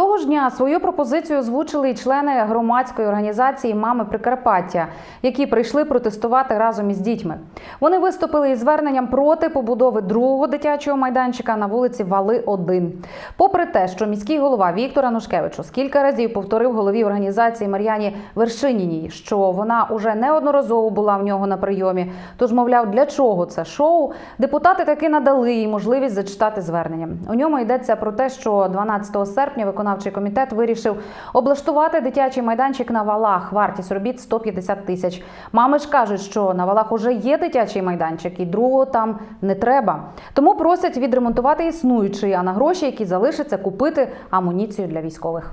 तो ж дня свою пропозицію озвучили і члени громадської організації Мами Прикарпаття, які прийшли протестувати разом із дітьми. Вони виступили із зверненням проти побудови другого дитячого майданчика на вулиці Вали 1 Попри те, що міський голова Віктор Анушкевич кілька разів повторив голові організації Мар'яні Вершиніній, що вона уже неодноразово була в нього на прийомі. Тож, мовляв, для чого це шоу? Депутати таки надали їй можливість зачитати звернення. У ньому йдеться про те, що 12 серпня виконавчий комітет вирішив облаштувати дитячий майданчик на валах. Вартість робіт 150 тисяч. Мами ж кажуть, що на валах уже є дитячий майданчик, і другого там не треба. Тому просять відремонтувати існуючий, а на гроші, які залишаться, купити амуніцію для військових.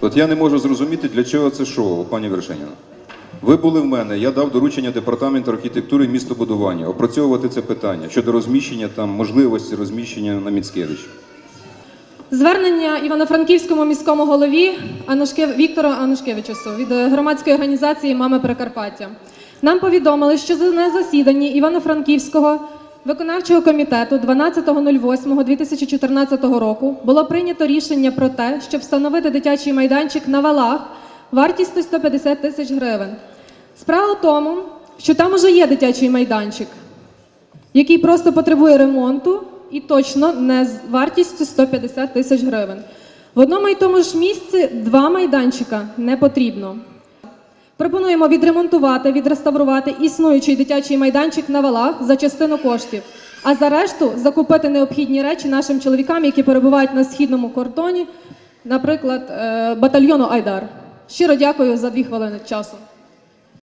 От я не можу зрозуміти, для чого це шоу, пані Вершиніна. Ви були в мене, я дав доручення департаменту архітектури і містобудування опрацьовувати це питання щодо розміщення там можливості розміщення на Міцкевич. Звернення Івано-Франківському міському голові Анушке... Віктору Анушкевичусу від е, громадської організації Мами Прикарпаття. Нам повідомили, що на засіданні Івано-Франківського виконавчого комітету 12.08.2014 року було прийнято рішення про те, щоб встановити дитячий майданчик на валах вартістю 150 тисяч гривень. Справа в тому, що там уже є дитячий майданчик, який просто потребує ремонту і точно не з вартістю 150 тисяч гривень. В одному і тому ж місці два майданчика не потрібно. Пропонуємо відремонтувати, відреставрувати існуючий дитячий майданчик на валах за частину коштів, а за решту закупити необхідні речі нашим чоловікам, які перебувають на східному кордоні, наприклад, е, батальйону Айдар. Щиро дякую за дві хвилини часу.